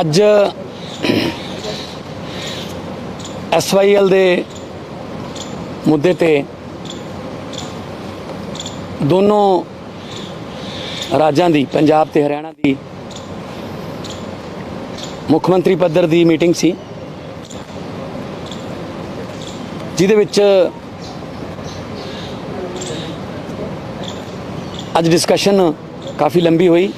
ਅੱਜ ਐਸਵਾਈਐਲ ਦੇ ਮੁੱਦੇ ਤੇ ਦੋਨੋਂ ਰਾਜਾਂ ਦੀ, ਪੰਜਾਬ ਤੇ ਹਰਿਆਣਾ ਦੀ ਮੁੱਖ ਮੰਤਰੀ ਪੱਧਰ ਦੀ ਮੀਟਿੰਗ ਸੀ, ਜਿਹਦੇ ਵਿੱਚ ਅੱਜ ਡਿਸਕਸ਼ਨ ਕਾਫੀ ਲੰਬੀ ਹੋਈ।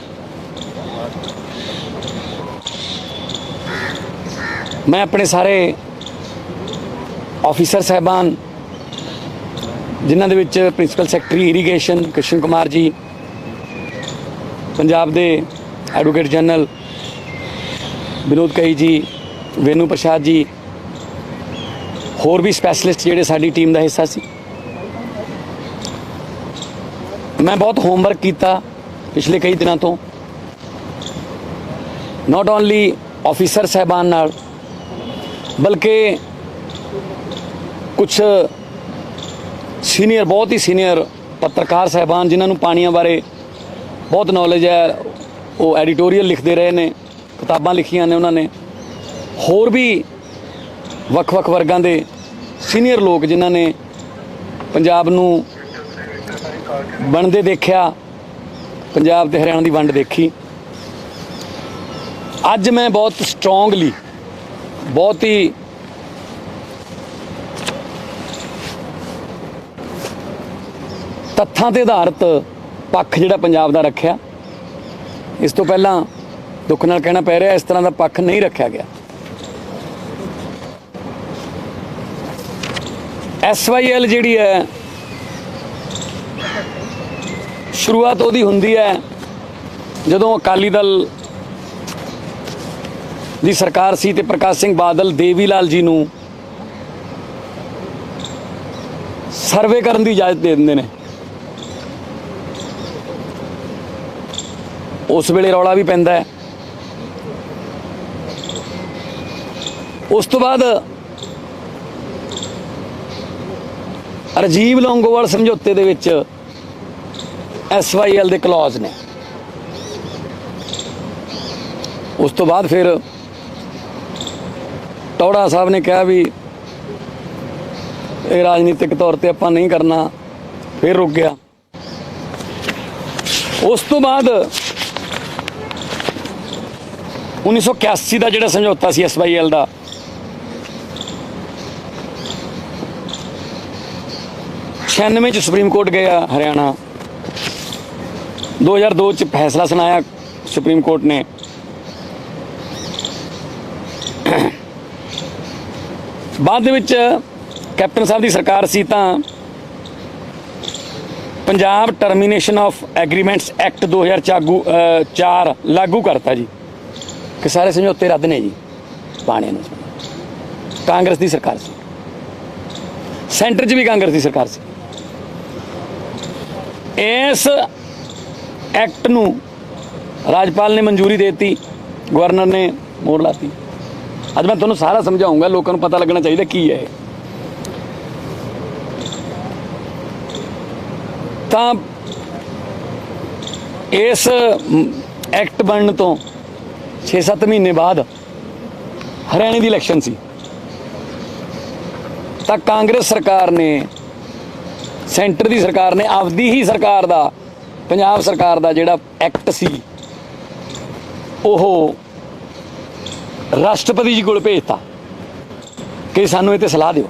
ਮੈਂ ਆਪਣੇ ਸਾਰੇ ਆਫੀਸਰ ਸਹਿਬਾਨ, ਜਿਨ੍ਹਾਂ ਦੇ ਵਿੱਚ principal secretary irrigation Krishan Kumar ji, Punjab ਦੇ ਐਡਵੋਕੇਟ ਜਨਰਲ ਵਿਨੋਦ ਕਈ ਜੀ, ਵੇਨੂ ਪ੍ਰਸਾਦ ਜੀ, ਹੋਰ ਵੀ ਸਪੈਸ਼ਲਿਸਟ ਜਿਹੜੇ ਸਾਡੀ ਟੀਮ ਦਾ ਹਿੱਸਾ ਸੀ। ਮੈਂ ਬਹੁਤ ਹੋਮਵਰਕ ਕੀਤਾ ਪਿਛਲੇ ਕਈ ਦਿਨਾਂ ਤੋਂ। ਨਾਟ ਓਨਲੀ ਆਫੀਸਰ ਸਹਿਬਾਨ ਨਾਲ ਬਲਕਿ ਕੁਝ ਸੀਨੀਅਰ, ਬਹੁਤ ਹੀ ਸੀਨੀਅਰ ਪੱਤਰਕਾਰ ਸਹਿਬਾਨ ਜਿਨ੍ਹਾਂ ਨੂੰ ਪਾਣੀਆਂ ਬਾਰੇ ਬਹੁਤ ਨੌਲੇਜ ਹੈ, ਉਹ ਐਡੀਟੋਰੀਅਲ ਲਿਖਦੇ ਰਹੇ ਨੇ, ਕਿਤਾਬਾਂ ਲਿਖੀਆਂ ਨੇ ਉਹਨਾਂ ਨੇ। ਹੋਰ ਵੀ ਵੱਖ-ਵੱਖ ਵਰਗਾਂ ਦੇ ਸੀਨੀਅਰ ਲੋਕ ਜਿਨ੍ਹਾਂ ਨੇ ਪੰਜਾਬ ਨੂੰ ਬਣਦੇ ਦੇਖਿਆ, ਪੰਜਾਬ ਤੇ ਹਰਿਆਣਾ ਦੀ ਵੰਡ ਦੇਖੀ। ਅੱਜ ਮੈਂ ਬਹੁਤ ਸਟਰੋਂਗਲੀ ਬਹੁਤ ਹੀ ਤੱਥਾਂ ਤੇ ਆਧਾਰਿਤ ਪੱਖ ਜਿਹੜਾ ਪੰਜਾਬ ਦਾ ਰੱਖਿਆ। ਇਸ ਤੋਂ ਪਹਿਲਾਂ ਦੁੱਖ ਨਾਲ ਕਹਿਣਾ ਪੈ ਰਿਹਾ, ਇਸ ਤਰ੍ਹਾਂ ਦਾ ਪੱਖ ਨਹੀਂ ਰੱਖਿਆ ਗਿਆ। ਐਸਵਾਈਐਲ ਜਿਹੜੀ ਹੈ, ਸ਼ੁਰੂਆਤ ਉਹਦੀ ਹੁੰਦੀ ਹੈ ਜਦੋਂ ਅਕਾਲੀ ਦਲ ਦੀ ਸਰਕਾਰ ਸੀ ਤੇ ਪ੍ਰਕਾਸ਼ ਸਿੰਘ ਬਾਦਲ, ਦੇਵੀ ਲਾਲ ਜੀ ਨੂੰ ਸਰਵੇ ਕਰਨ ਦੀ ਇਜਾਜ਼ਤ ਦੇ ਦਿੰਦੇ ਨੇ। ਉਸ ਵੇਲੇ ਰੌਲਾ ਵੀ ਪੈਂਦਾ ਹੈ। ਉਸ ਤੋਂ ਬਾਅਦ ਰਜੀਵ ਲੌਂਗੋਵਾਲ ਸਮਝੌਤੇ ਦੇ ਵਿੱਚ ਐਸਵਾਈਐਲ ਦੇ ਕਲੌਜ਼ ਨੇ। ਉਸ ਤੋਂ ਬਾਅਦ ਫਿਰ ਟੌੜਾ ਸਾਹਿਬ ਨੇ ਕਿਹਾ ਵੀ ਇਹ ਰਾਜਨੀਤਿਕ ਤੌਰ ਤੇ ਆਪਾਂ ਨਹੀਂ ਕਰਨਾ, ਫਿਰ ਰੁਕ ਗਿਆ। ਉਸ ਤੋਂ ਬਾਅਦ 1981 ਦਾ ਜਿਹੜਾ ਸਮਝੌਤਾ ਸੀ ਐਸਵਾਈਐਲ ਦਾ, ਛਿਆਨਵੇਂ ਚ ਸੁਪਰੀਮ ਕੋਰਟ ਗਿਆ ਹਰਿਆਣਾ। 2002 ਚ ਫੈਸਲਾ ਸੁਣਾਇਆ ਸੁਪਰੀਮ ਕੋਰਟ ਨੇ। ਬਾਅਦ ਦੇ ਵਿੱਚ ਕੈਪਟਨ ਸਾਹਿਬ ਦੀ ਸਰਕਾਰ ਸੀ ਤਾਂ Punjab termination of agreements act 2004 ਲਾਗੂ ਕਰਤਾ ਜੀ। ਕਿ ਸਾਰੇ ਸਮਝੌਤੇ ਰੱਦ ਨੇ ਜੀ ਪਾਣੇ ਨੂੰ। ਕਾਂਗਰਸ ਦੀ ਸਰਕਾਰ ਸੀ। ਸੈਂਟਰ 'ਚ ਵੀ ਕਾਂਗਰਸ ਦੀ ਸਰਕਾਰ ਸੀ। ਇਸ ਐਕਟ ਨੂੰ ਰਾਜਪਾਲ ਨੇ ਮਨਜ਼ੂਰੀ ਦੇ ਦਿੱਤੀ, ਗਵਰਨਰ ਨੇ ਮੋੜ ਲਾਤੀ। ਅੱਜ ਮੈਂ ਤੁਹਾਨੂੰ ਸਾਰਾ ਸਮਝਾਉਂਗਾ, ਲੋਕਾਂ ਨੂੰ ਪਤਾ ਲੱਗਣਾ ਚਾਹੀਦਾ ਕੀ ਹੈ ਇਹ। ਤਾਂ ਇਸ ਐਕਟ ਬਣਨ ਤੋਂ 6-7 ਮਹੀਨੇ ਬਾਅਦ ਹਰਿਆਣੇ ਦੀ ਇਲੈਕਸ਼ਨ ਸੀ। ਤਾਂ ਕਾਂਗਰਸ ਸਰਕਾਰ ਨੇ, ਸੈਂਟਰ ਦੀ ਸਰਕਾਰ ਨੇ, ਆਪਦੀ ਹੀ ਸਰਕਾਰ ਦਾ, ਪੰਜਾਬ ਸਰਕਾਰ ਦਾ ਜਿਹੜਾ ਐਕਟ ਸੀ, ਉਹ ਰਾਸ਼ਟਰਪਤੀ ਜੀ ਕੋਲ ਭੇਜਤਾ। ਕਿ ਸਾਨੂੰ ਇਹ ਤੇ ਸਲਾਹ ਦਿਓ।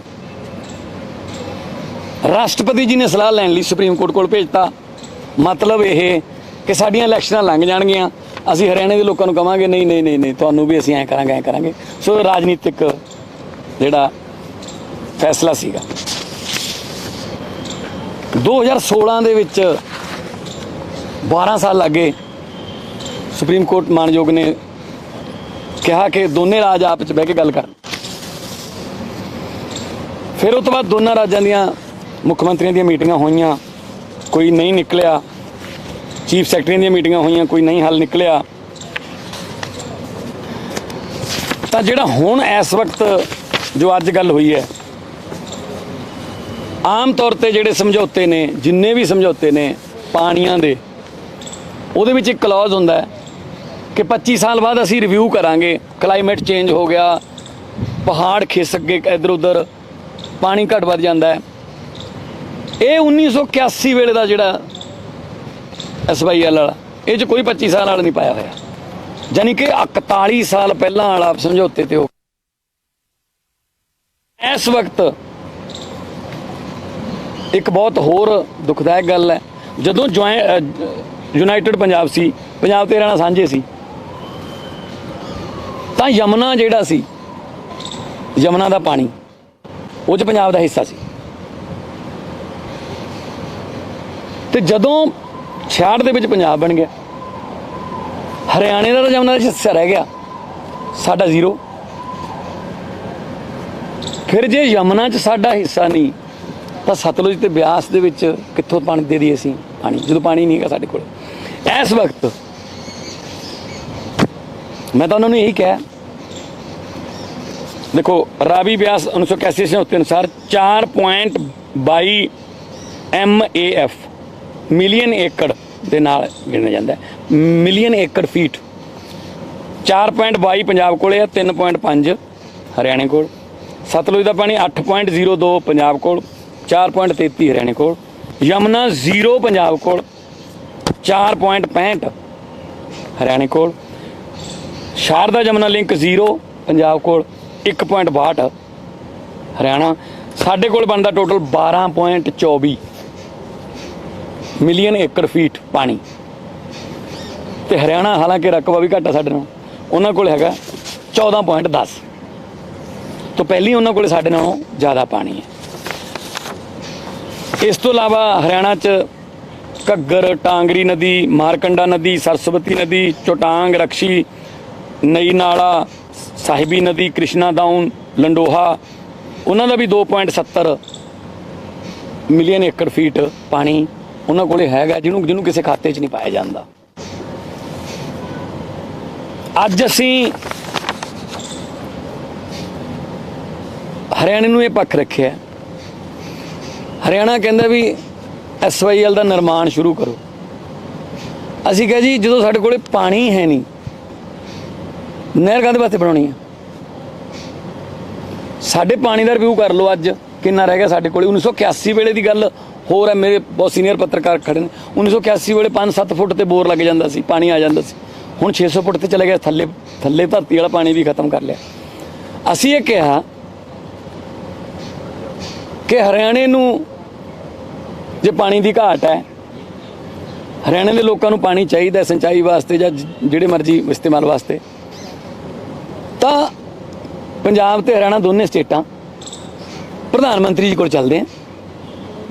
ਰਾਸ਼ਟਰਪਤੀ ਜੀ ਨੇ ਸਲਾਹ ਲੈਣ ਲਈ ਸੁਪਰੀਮ ਕੋਰਟ ਕੋਲ ਭੇਜਤਾ। ਮਤਲਬ ਇਹ ਕਿ ਸਾਡੀਆਂ ਇਲੈਕਸ਼ਨਾਂ ਲੰਘ ਜਾਣਗੀਆਂ। ਅਸੀਂ ਹਰਿਆਣੇ ਦੇ ਲੋਕਾਂ ਨੂੰ ਕਵਾਂਗੇ, ਨਹੀਂ ਨਹੀਂ ਨਹੀਂ ਨਹੀਂ, ਤੁਹਾਨੂੰ ਵੀ ਅਸੀਂ ਐਂ ਕਰਾਂਗੇ ਐਂ ਕਰਾਂਗੇ। ਸੋ ਰਾਜਨੀਤਿਕ ਜਿਹੜਾ ਫੈਸਲਾ ਸੀਗਾ। 2016 ਦੇ ਵਿੱਚ 12 ਸਾਲ ਲੱਗੇ ਸੁਪਰੀਮ ਕੋਰਟ ਮਾਨਯੋਗ ਨੇ ਕਿਹਾ ਕਿ ਦੋਨੇ ਰਾਜ ਆਪ ਵਿੱਚ ਬਹਿ ਕੇ ਗੱਲ ਕਰਨ ਫਿਰ ਉਸ ਤੋਂ ਬਾਅਦ ਦੋਨਾਂ ਰਾਜਾਂ ਦੀਆਂ ਮੁੱਖ ਮੰਤਰੀਆਂ ਦੀਆਂ ਮੀਟਿੰਗਾਂ ਹੋਈਆਂ, ਕੋਈ ਨਹੀਂ ਨਿਕਲਿਆ। ਚੀਫ ਸੈਕਟਰੀ ਦੀਆਂ ਮੀਟਿੰਗਾਂ ਹੋਈਆਂ, ਕੋਈ ਨਹੀਂ ਹੱਲ ਨਿਕਲਿਆ। ਤਾਂ ਜਿਹੜਾ ਹੁਣ ਇਸ ਵਕਤ ਜੋ ਅੱਜ ਗੱਲ ਹੋਈ ਹੈ, ਆਮ ਤੌਰ ਤੇ ਜਿਹੜੇ ਸਮਝੌਤੇ ਨੇ, ਜਿੰਨੇ ਵੀ ਸਮਝੌਤੇ ਨੇ ਪਾਣੀਆਂ ਦੇ, ਉਹਦੇ ਵਿੱਚ ਇੱਕ ਕਲੌਜ਼ ਹੁੰਦਾ ਹੈ ਕਿ 25 ਸਾਲ ਬਾਅਦ ਅਸੀਂ ਰਿਵਿਊ ਕਰਾਂਗੇ। ਕਲਾਈਮੇਟ ਚੇਂਜ ਹੋ ਗਿਆ। ਪਹਾੜ ਖਿਸਕ ਗਏ ਇੱਧਰ ਉੱਧਰ। ਪਾਣੀ ਘਟ ਵੱਧ ਜਾਂਦਾ ਹੈ। ਇਹ 1981 ਵੇਲੇ ਦਾ ਜਿਹੜਾ ਐਸਵਾਈਐਲ ਵਾਲਾ, ਇਹ 'ਚ ਕੋਈ 25 ਸਾਲ ਵਾਲਾ ਨਹੀਂ ਪਾਇਆ ਹੋਇਆ। ਯਾਨੀ ਕਿ 41 ਸਾਲ ਪਹਿਲਾਂ ਵਾਲਾ ਸਮਝੌਤੇ ਤੇ ਹੋ ਇਸ ਵਕਤ ਇੱਕ ਬਹੁਤ ਹੋਰ ਦੁਖਦਾਇਕ ਗੱਲ ਹੈ। ਜਦੋਂ ਜੁਆਇ ਯੂਨਾਈਟਿਡ ਪੰਜਾਬ ਸੀ, ਪੰਜਾਬ ਤੇ ਹਰਿਆਣਾ ਸਾਂਝੇ ਸੀ। ਤਾਂ ਯਮਨਾ ਜਿਹੜਾ ਸੀ, ਯਮਨਾ ਦਾ ਪਾਣੀ, ਉਹ ਚ ਪੰਜਾਬ ਦਾ ਹਿੱਸਾ ਸੀ। ਤੇ ਜਦੋਂ 66 ਦੇ ਵਿੱਚ ਪੰਜਾਬ ਬਣ ਗਿਆ, ਹਰਿਆਣੇ ਦਾ ਤਾਂ ਯਮਨਾ ਦਾ ਹਿੱਸਾ ਰਹਿ ਗਿਆ, ਸਾਡਾ ਜ਼ੀਰੋ। ਫਿਰ ਜੇ ਯਮਨਾ 'ਚ ਸਾਡਾ ਹਿੱਸਾ ਨਹੀਂ, ਤਾਂ ਸਤਲੁਜ ਤੇ ਬਿਆਸ ਦੇ ਵਿੱਚ ਕਿੱਥੋਂ ਪਾਣੀ ਦੇ ਦਈਏ ਅਸੀਂ? ਪਾਣੀ, ਜਦੋਂ ਪਾਣੀ ਨਹੀਂ ਹੈਗਾ ਸਾਡੇ ਕੋਲ। ਇਸ ਵਕਤ ਮੈਂ ਤਾਂ ਉਹਨਾਂ ਨੂੰ ਇਹੀ ਕਿਹਾ। ਦੇਖੋ, ਰਾਵੀ ਬਿਆਸ 1981 ਸਮਝੌਤੇ ਅਨੁਸਾਰ 4.22 MAF ਮਿਲੀਅਨ ਏਕੜ ਦੇ ਨਾਲ ਗਿਣਿਆ ਜਾਂਦਾ ਮਿਲੀਅਨ ਏਕੜ ਫੀਟ 4.22 ਪੰਜਾਬ ਕੋਲੇ ਆ 3.5 ਹਰਿਆਣੇ ਕੋਲ। ਸਤਲੁਜ ਦਾ ਪਾਣੀ 8.02 ਪੰਜਾਬ ਕੋਲ 4.33 ਹਰਿਆਣੇ ਕੋਲ। ਯਮਨਾ 0 ਪੰਜਾਬ ਕੋਲ 4.65 ਹਰਿਆਣੇ ਕੋਲ। ਸ਼ਾਰਦਾ ਜਮਨਾ ਲਿੰਕ 0 ਪੰਜਾਬ ਕੋਲ 1.62 ਹਰਿਆਣਾ। ਸਾਡੇ ਕੋਲ ਬਣਦਾ ਟੋਟਲ 12.24 ਮਿਲੀਅਨ ਏਕੜ ਫੀਟ ਪਾਣੀ। ਤੇ ਹਰਿਆਣਾ ਹਾਲਾਂਕਿ ਰਕਬਾ ਵੀ ਘੱਟ ਆ ਸਾਡੇ ਨਾਲ, ਉਹਨਾਂ ਕੋਲ ਹੈਗਾ 14.10 ਤੋਂ ਪਹਿਲੀ ਉਹਨਾਂ ਕੋਲ ਸਾਡੇ ਨਾਲੋਂ ਜ਼ਿਆਦਾ ਪਾਣੀ ਹੈ। ਇਸ ਤੋਂ ਇਲਾਵਾ ਹਰਿਆਣਾ 'ਚ ਘੱਗਰ, ਟਾਂਗਰੀ ਨਦੀ, ਮਾਰਕੰਡਾ ਨਦੀ, ਸਰਸਵਤੀ ਨਦੀ, ਚੋਟਾਂਗ, ਰਕਸ਼ੀ ਨਈ ਨਾਲਾ, ਸਾਹਿਬੀ ਨਦੀ, ਕ੍ਰਿਸ਼ਨਾ ਦਾਉਨ ਲੰਡੋਹਾ, ਉਹਨਾਂ ਦਾ ਵੀ 2.70 ਮਿਲੀਅਨ ਏਕੜ ਫੀਟ ਪਾਣੀ ਉਹਨਾਂ ਕੋਲੇ ਹੈਗਾ, ਜਿਹਨੂੰ ਜਿਹਨੂੰ ਕਿਸੇ ਖਾਤੇ 'ਚ ਨਹੀਂ ਪਾਇਆ ਜਾਂਦਾ। ਅੱਜ ਅਸੀਂ ਹਰਿਆਣੇ ਨੂੰ ਇਹ ਪੱਖ ਰੱਖਿਆ। ਹਰਿਆਣਾ ਕਹਿੰਦਾ ਵੀ ਐਸਵਾਈਐਲ ਦਾ ਨਿਰਮਾਣ ਸ਼ੁਰੂ ਕਰੋ। ਅਸੀਂ ਕਿਹਾ ਜੀ, ਜਦੋਂ ਸਾਡੇ ਕੋਲੇ ਪਾਣੀ ਹੈ ਨਹੀਂ ਨਹਿਰ ਕਾਹਦੇ ਵਾਸਤੇ ਬਣਾਉਣੀ ਆ। ਸਾਡੇ ਪਾਣੀ ਦਾ ਰਿਵਿਊ ਕਰ ਲਓ ਅੱਜ, ਕਿੰਨਾ ਰਹਿ ਗਿਆ ਸਾਡੇ ਕੋਲੇ। 1981 ਵੇਲੇ ਦੀ ਗੱਲ ਹੋਰ ਹੈ ਮੇਰੇ ਬਹੁਤ ਸੀਨੀਅਰ ਪੱਤਰਕਾਰ ਖੜੇ ਨੇ। 1981 ਵੇਲੇ 5-7 ਫੁੱਟ ਤੇ ਬੋਰ ਲੱਗ ਜਾਂਦਾ ਸੀ, ਪਾਣੀ ਆ ਜਾਂਦਾ ਸੀ। ਹੁਣ 600 ਫੁੱਟ ਤੇ ਚਲੇ ਗਿਆ, ਥੱਲੇ ਥੱਲੇ ਧਰਤੀ ਵਾਲਾ ਪਾਣੀ ਵੀ ਖਤਮ ਕਰ ਲਿਆ। ਅਸੀਂ ਇਹ ਕਿਹਾ ਕਿ ਹਰਿਆਣੇ ਨੂੰ ਜੇ ਪਾਣੀ ਦੀ ਘਾਟ ਹੈ, ਹਰਿਆਣੇ ਦੇ ਲੋਕਾਂ ਨੂੰ ਪਾਣੀ ਚਾਹੀਦਾ ਸਿੰਚਾਈ ਵਾਸਤੇ ਜਾਂ, ਜਿਹੜੇ ਮਰਜ਼ੀ ਇਸਤੇਮਾਲ ਵਾਸਤੇ। ਤਾਂ ਪੰਜਾਬ ਤੇ ਹਰਿਆਣਾ ਦੋਨੇ ਸਟੇਟਾਂ ਪ੍ਰਧਾਨ ਮੰਤਰੀ ਜੀ ਕੋਲ ਚੱਲਦੇ ਆ,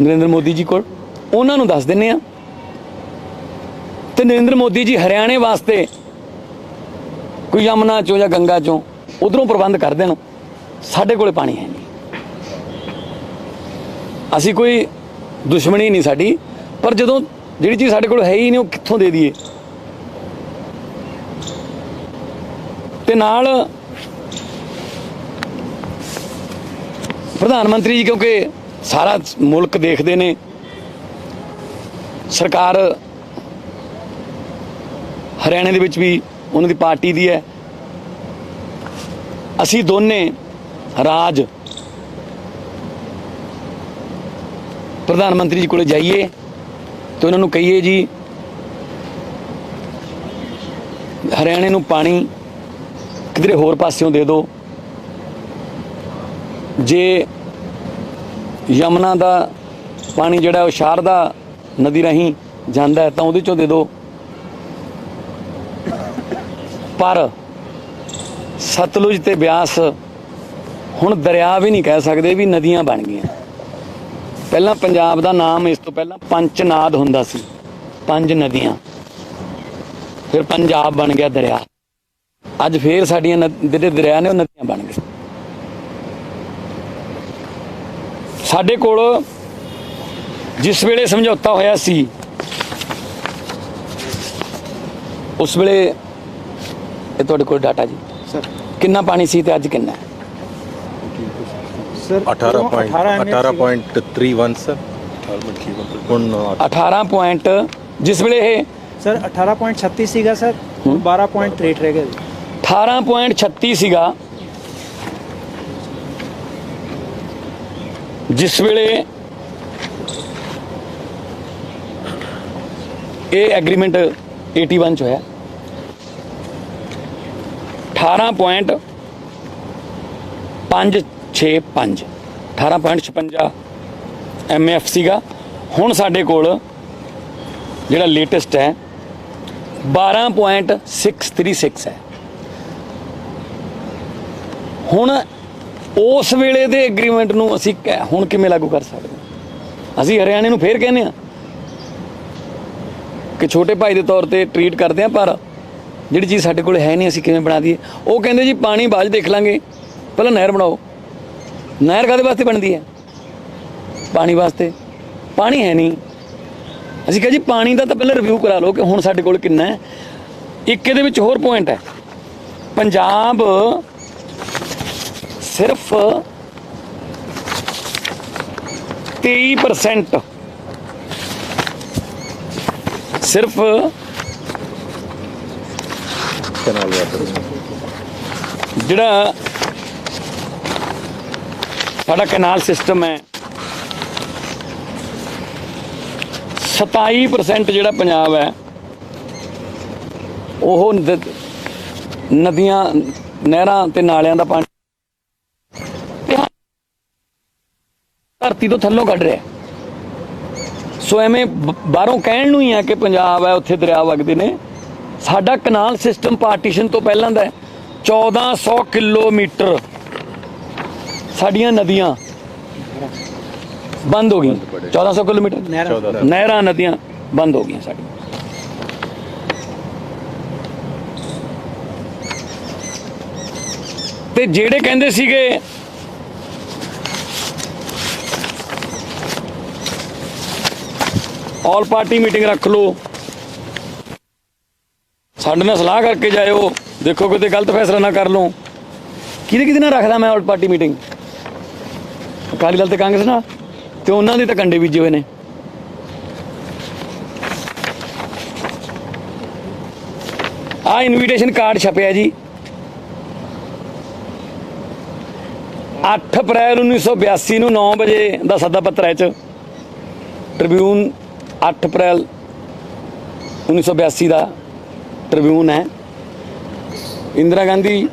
ਨਰਿੰਦਰ ਮੋਦੀ ਜੀ ਕੋਲ। ਉਹਨਾਂ ਨੂੰ ਦੱਸ ਦਿੰਨੇ ਆ। ਤੇ ਨਰਿੰਦਰ ਮੋਦੀ ਜੀ ਹਰਿਆਣੇ ਵਾਸਤੇ ਕੋਈ ਯਮਨਾ ਚੋਂ ਜਾਂ ਗੰਗਾ ਚੋਂ ਉਧਰੋਂ ਪ੍ਰਬੰਧ ਕਰ ਦੇਣ, ਸਾਡੇ ਕੋਲੇ ਪਾਣੀ ਹੈ ਨਹੀਂ। ਅਸੀਂ ਕੋਈ ਦੁਸ਼ਮਣੀ ਨਹੀਂ ਸਾਡੀ, ਪਰ ਜਦੋਂ ਜਿਹੜੀ ਚੀਜ਼ ਸਾਡੇ ਕੋਲ ਹੈ ਹੀ ਨਹੀਂ, ਉਹ ਕਿੱਥੋਂ ਦੇ ਦਈਏ? ਤੇ ਨਾਲ ਪ੍ਰਧਾਨ ਮੰਤਰੀ ਜੀ, ਕਿਉਂਕਿ ਸਾਰਾ ਮੁਲਕ ਦੇਖਦੇ ਨੇ, ਸਰਕਾਰ ਹਰਿਆਣੇ ਦੇ ਵਿੱਚ ਵੀ ਉਹਨਾਂ ਦੀ ਪਾਰਟੀ ਦੀ ਹੈ। ਅਸੀਂ ਦੋਨੇ ਰਾਜ ਪ੍ਰਧਾਨ ਮੰਤਰੀ ਜੀ ਕੋਲੇ ਜਾਈਏ ਤੇ ਉਹਨਾਂ ਨੂੰ ਕਹੀਏ ਜੀ, ਹਰਿਆਣੇ ਨੂੰ ਪਾਣੀ ਕਿਧਰੇ ਹੋਰ ਪਾਸਿਓਂ ਦੇ ਦਿਓ। ਜੇ ਯਮਨਾ ਦਾ ਪਾਣੀ ਜਿਹੜਾ ਉਹ ਸ਼ਾਰਦਾ ਨਦੀ ਰਾਹੀਂ ਜਾਂਦਾ ਤਾਂ ਉਹਦੇ ਚੋਂ ਦੇ ਦਿਓ ਪਰ ਸਤਲੁਜ ਤੇ ਬਿਆਸ ਹੁਣ ਦਰਿਆ ਵੀ ਨਹੀਂ ਕਹਿ ਸਕਦੇ ਵੀ ਨਦੀਆਂ ਬਣ ਗਈਆਂ। ਪਹਿਲਾਂ ਪੰਜਾਬ ਦਾ ਨਾਮ ਇਸ ਤੋਂ ਪਹਿਲਾਂ ਪੰਚਨਾਦ ਹੁੰਦਾ ਸੀ, ਪੰਜ ਨਦੀਆਂ। ਫਿਰ ਪੰਜਾਬ ਬਣ ਗਿਆ ਦਰਿਆ। ਅੱਜ ਫੇਰ ਸਾਡੀਆਂ ਨਦ- ਜਿਹੜੇ ਦਰਿਆ ਨੇ ਉਹ ਨਦੀਆਂ ਬਣ ਗਏ। ਸਾਡੇ ਕੋਲ ਜਿਸ ਵੇਲੇ ਸਮਝੌਤਾ ਹੋਇਆ ਸੀ ਉਸ ਵੇਲੇ ਇਹ ਤੁਹਾਡੇ ਕੋਲ ਡਾਟਾ ਜੀ। ਸਰ ਕਿੰਨਾ ਪਾਣੀ ਸੀ ਤੇ ਅੱਜ ਕਿੰਨਾ? ਹੈ? ਸਰ 18 ਪੁਆਇੰਟ 18 18.31 ਸਰ ਹੁਣ 18 ਪੁਆਇੰਟ ਜਿਸ ਵੇਲੇ ਇਹ ਸਰ 18.36 ਸੀਗਾ ਸਰ ਹੁਣ 12.63 ਰਹਿ ਗਿਆ ਜੀ। 18.36 ਸੀਗਾ। ਜਿਸ ਵੇਲੇ ਇਹ ਐਗਰੀਮੈਂਟ 81 ਚ ਹੋਇਆ। 18.565 18.56 ਐਮਐਫ ਸੀਗਾ। ਹੁਣ ਸਾਡੇ ਕੋਲ ਜਿਹੜਾ ਲੇਟੈਸਟ ਹੈ 12.636 ਹੈ। ਹੁਣ ਉਸ ਵੇਲੇ ਦੇ ਐਗਰੀਮੈਂਟ ਨੂੰ ਅਸੀਂ ਕ- ਹੁਣ ਕਿਵੇਂ ਲਾਗੂ ਕਰ ਸਕਦੇ ਹਾਂ? ਅਸੀਂ ਹਰਿਆਣੇ ਨੂੰ ਫੇਰ ਕਹਿੰਦੇ ਆ ਕਿ ਛੋਟੇ ਭਾਈ ਦੇ ਤੌਰ ਤੇ ਟਰੀਟ ਕਰਦੇ ਆ ਪਰ ਜਿਹੜੀ ਚੀਜ਼ ਸਾਡੇ ਕੋਲ ਹੈ ਨਹੀਂ, ਅਸੀਂ ਕਿਵੇਂ ਬਣਾ ਦਈਏ? ਉਹ ਕਹਿੰਦੇ ਜੀ, ਪਾਣੀ ਬਾਅਦ 'ਚ ਦੇਖ ਲਾਂਗੇ। ਪਹਿਲਾਂ ਨਹਿਰ ਬਣਾਓ। ਨਹਿਰ ਕਾਦੇ ਵਾਸਤੇ ਬਣਦੀ ਹੈ? ਪਾਣੀ ਵਾਸਤੇ। ਪਾਣੀ ਹੈ ਨਹੀਂ। ਅਸੀਂ ਕਿਹਾ ਜੀ, ਪਾਣੀ ਦਾ ਤਾਂ ਪਹਿਲਾਂ ਰਿਵਿਊ ਕਰਾ ਲਓ ਕਿ ਹੁਣ ਸਾਡੇ ਕੋਲ ਕਿੰਨਾ ਹੈ। ਇੱਕ ਇਹਦੇ ਵਿੱਚ ਹੋਰ ਪੁਆਇੰਟ ਹੈ। ਪੰਜਾਬ ਸਿਰਫ 23% ਸਿਰਫ ਜਿਹੜਾ ਸਾਡਾ ਕੈਨਾਲ ਸਿਸਟਮ ਹੈ 27% ਜਿਹੜਾ ਪੰਜਾਬ ਹੈ, ਉਹ ਨਦੀਆਂ, ਨਹਿਰਾਂ ਤੇ ਨਾਲਿਆਂ ਦਾ ਪਾਣੀ ਧਰਤੀ ਤੋਂ ਥੱਲੋਂ ਕੱਢ ਰਿਹਾ। ਸੋ ਐਵੇਂ ਬਾਹਰੋਂ ਕਹਿਣ ਨੂੰ ਹੀ ਆ ਕਿ ਪੰਜਾਬ ਹੈ ਉੱਥੇ ਦਰਿਆ ਵਗਦੇ ਨੇ। ਸਾਡਾ ਕਨਾਲ ਸਿਸਟਮ ਪਾਰਟੀਸ਼ਨ ਤੋਂ ਪਹਿਲਾਂ ਦਾ ਹੈ। 1400 ਕਿਲੋਮੀਟਰ ਸਾਡੀਆਂ ਨਦੀਆਂ ਬੰਦ ਹੋ ਗਈਆਂ। 1400 ਕਿਲੋਮੀਟਰ? ਨਹਿਰਾਂ ਨਦੀਆਂ ਬੰਦ ਹੋ ਗਈਆਂ ਸਾਡੀਆਂ। ਤੇ ਜਿਹੜੇ ਕਹਿੰਦੇ ਸੀਗੇ ਆਲ ਪਾਰਟੀ ਮੀਟਿੰਗ ਰੱਖ ਲਓ। ਸਾਡੇ ਨਾਲ ਸਲਾਹ ਕਰਕੇ ਜਾਇਓ। ਦੇਖੋ ਕਿਤੇ ਗਲਤ ਫੈਸਲਾ ਨਾ ਕਰ ਲਓ। ਕਿਹਦੇ ਕਿਹਦੇ ਨਾਲ ਰੱਖਦਾ ਮੈਂ all party meeting Akali Dal ਤੇ ਕਾਂਗਰਸ ਨਾਲ? ਤੇ ਉਹਨਾਂ ਦੇ ਤਾਂ ਕੰਡੇ ਬੀਜੇ ਹੋਏ ਨੇ। ਆ ਇਨਵੀਟੇਸ਼ਨ ਕਾਰਡ ਛਪਿਆ ਜੀ। 8 ਅਪ੍ਰੈਲ 1982 ਨੂੰ 9 ਵਜੇ ਦਾ ਸੱਦਾ ਪੱਤਰ ਹੈ ਚ। ਟ੍ਰਿਬਿਊਨ 8 ਅਪ੍ਰੈਲ 1982 ਦਾ ਟ੍ਰਿਬਿਊਨ ਹੈ। ਇੰਦਰਾ ਗਾਂਧੀ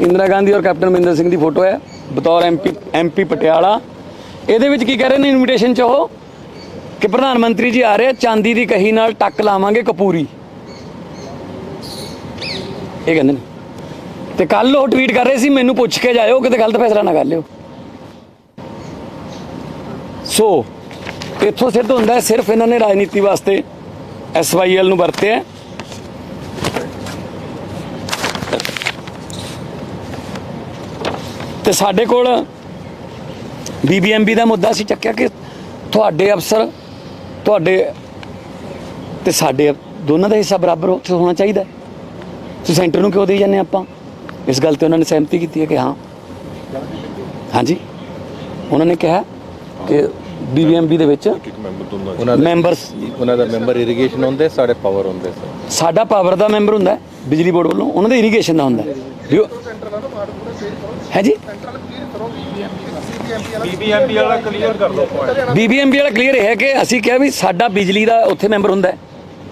ਇੰਦਰਾ ਗਾਂਧੀ ਔਰ ਕੈਪਟਨ ਅਮਰਿੰਦਰ ਸਿੰਘ ਦੀ ਫੋਟੋ ਹੈ ਬਤੌਰ ਐਮਪੀ ਐਮਪੀ ਪਟਿਆਲਾ। ਇਹਦੇ ਵਿੱਚ ਕੀ ਕਹਿ ਰਹੇ ਨੇ ਇਨਵੀਟੇਸ਼ਨ 'ਚ ਉਹ? ਕਿ ਪ੍ਰਧਾਨ ਮੰਤਰੀ ਜੀ ਆ ਰਹੇ ਚਾਂਦੀ ਦੀ ਕਹੀ ਨਾਲ ਟੱਕ ਲਾਵਾਂਗੇ ਕਪੂਰੀ। ਇਹ ਕਹਿੰਦੇ ਨੇ। ਤੇ ਕੱਲ ਉਹ ਟਵੀਟ ਕਰ ਰਹੇ ਸੀ ਮੈਨੂੰ ਪੁੱਛ ਕੇ ਜਾਇਓ ਕਿਤੇ ਗਲਤ ਫੈਸਲਾ ਨਾ ਕਰ ਲਿਓ। ਸੋ ਇੱਥੋਂ ਸਿੱਧ ਹੁੰਦਾ ਸਿਰਫ ਇਹਨਾਂ ਨੇ ਰਾਜਨੀਤੀ ਵਾਸਤੇ ਐਸਵਾਈਐਲ ਨੂੰ ਵਰਤਿਆ ਹੈ। ਤੇ ਸਾਡੇ ਕੋਲ ਬੀਬੀਐਮਬੀ ਦਾ ਮੁੱਦਾ ਸੀ ਚੱਕਿਆ ਕਿ ਤੁਹਾਡੇ ਅਫਸਰ, ਤੁਹਾਡੇ ਤੇ ਸਾਡੇ ਦੋਨਾਂ ਦਾ ਹਿੱਸਾ ਬਰਾਬਰ ਉੱਥੇ ਹੋਣਾ ਚਾਹੀਦਾ ਤੁਸੀਂ ਸੈਂਟਰ ਨੂੰ ਕਿਉਂ ਦੇਈ ਜਾਂਦੇ ਆਪਾਂ? ਇਸ ਗੱਲ ਤੇ ਉਹਨਾਂ ਨੇ ਸਹਿਮਤੀ ਕੀਤੀ ਹੈ ਕਿ ਹਾਂ। ਹਾਂਜੀ। ਉਹਨਾਂ ਨੇ ਕਿਹਾ ਕਿ ਬੀਬੀਐਮਬੀ ਦੇ ਵਿੱਚ। ਉਹਨਾਂ ਦਾ ਮੈਂਬਰਸ ਉਹਨਾਂ ਦਾ ਮੈਂਬਰ ਇਰੀਗੇਸ਼ਨ ਹੁੰਦੇ ਸਾਡੇ ਪਾਵਰ ਹੁੰਦੇ ਸਰ ਸਾਡਾ ਪਾਵਰ ਦਾ ਮੈਂਬਰ ਹੁੰਦਾ ਹੈ, ਬਿਜਲੀ ਬੋਰਡ ਵੱਲੋਂ ਉਹਨਾਂ ਦਾ ਇਰੀਗੇਸ਼ਨ ਦਾ ਹੁੰਦਾ ਹੈ। ਵੀ ਉਹ- ਹੈ ਜੀ? ਬੀਬੀਐਮਪੀ ਵਾਲਾ ਕਲੀਅਰ ਕਰ ਦਿਓ ਪੁਆਇੰਟ ਬੀਬੀਐਮਬੀ ਵਾਲਾ ਕਲੀਅਰ ਹੈ ਕਿ ਅਸੀਂ ਕਿਹਾ ਵੀ ਸਾਡਾ ਬਿਜਲੀ ਦਾ ਉੱਥੇ ਮੈਂਬਰ ਹੁੰਦਾ ਹੈ,